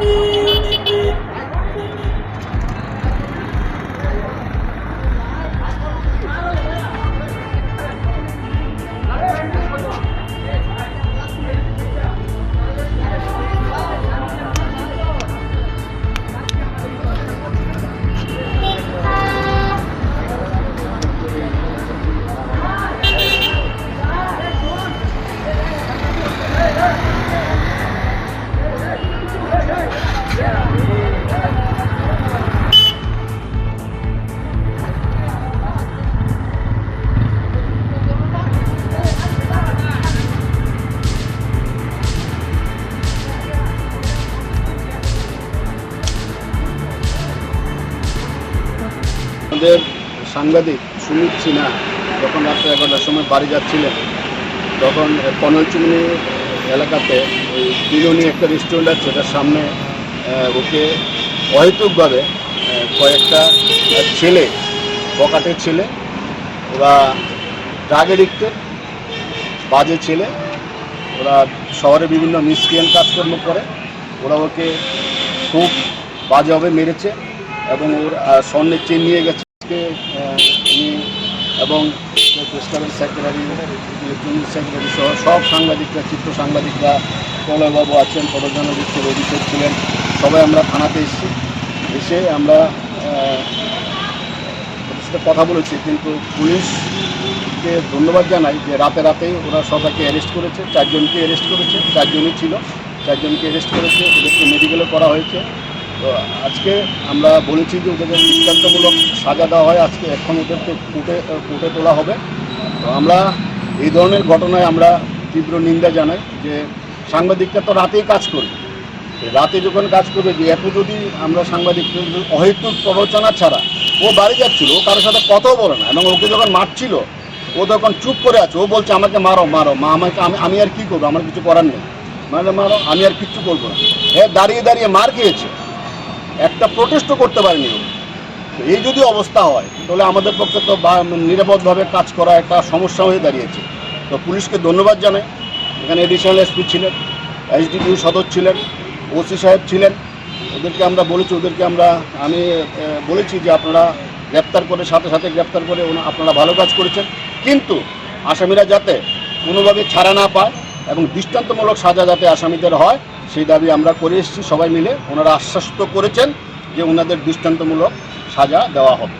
happy. আমাদের সাংবাদিক সুমিত সিনহা যখন রাত্রে এগারোটার সময় বাড়ি যাচ্ছিলেন, তখন কনলচুমনি এলাকাতে ওই একটা রেস্টুরেন্ট আছে সেটার সামনে ওকে অহেতুকভাবে কয়েকটা ছেলে পকাটের ছেলে, ওরা ড্রাগে এডিক্টেড বাজে ছেলে, ওরা শহরে বিভিন্ন মিসক্রিয়ান কাজকর্ম করে, ওরা ওকে খুব বাজেভাবে মেরেছে এবং ওর স্বর্ণের চেন নিয়ে গেছে। আজকে, উনি এবং প্রেস ক্লাবের সেক্রেটারি ইলেকট্রনিক সেক্রেটারি সহ সব সাংবাদিকরা চিত্র সাংবাদিকরা প্রলয়বাবু আছেন পরজনবিত্ত অভিষেক ছিলেন সবাই আমরা থানাতে এসেছি। এসে আমরা সাথে কথা বলেছি কিন্তু পুলিশকে ধন্যবাদ জানাই যে রাতে রাতেই ওরা সবাইকে অ্যারেস্ট করেছে চারজনকে অ্যারেস্ট করেছে চারজনই ছিল চারজনকে অ্যারেস্ট করেছে ওদেরকে মেডিকেলও করা হয়েছে। আজকে আমরা বলেছি যে ওদেরকে দৃষ্টান্তমূলক সাজা দেওয়া হয়। আজকে এখন ওদেরকে কুটে কোর্টে তোলা হবে। তো আমরা এই ধরনের ঘটনায় আমরা তীব্র নিন্দা জানাই যে সাংবাদিকরা তো রাতেই কাজ করবে। রাতে যখন কাজ করবে, যে এত যদি আমরা সাংবাদিক, অহেতুক প্ররোচনা ছাড়া ও বাড়ি যাচ্ছিল, ও সাথে কথাও বলে না, এবং ওকে যখন মারছিল, ও তখন চুপ করে আছে। ও বলছে, আমাকে মারো মারো, মা, আমাকে, আমি আমি আর কি করব? আমার কিছু করার নেই। মানে মারো, আমি আর কিচ্ছু করব না। হ্যাঁ দাঁড়িয়ে দাঁড়িয়ে মার খেয়েছে। একটা প্রোটেস্টও করতে পারেনি এই যদি অবস্থা হয়, তাহলে আমাদের পক্ষে তো নিরাপদভাবে কাজ করা একটা সমস্যা হয়ে দাঁড়িয়েছে। তো পুলিশকে ধন্যবাদ জানাই। এখানে এডিশনাল এসপি ছিলেন এসডিপিউ সদর ছিলেন ওসি সাহেব ছিলেন। ওদেরকে আমরা বলেছি, ওদেরকে আমরা, আমি বলেছি যে আপনারা গ্রেপ্তার করে, সাথে সাথে গ্রেপ্তার করে আপনারা ভালো কাজ করেছেন। কিন্তু আসামিরা যাতে কোনোভাবে ছাড়া না পায় এবং দৃষ্টান্তমূলক সাজা যাতে আসামিদের হয় সেই দাবি আমরা করে এসেছি সবাই মিলে। ওনারা আশ্বস্ত করেছেন যে ওনাদের দৃষ্টান্তমূলক সাজা দেওয়া হবে।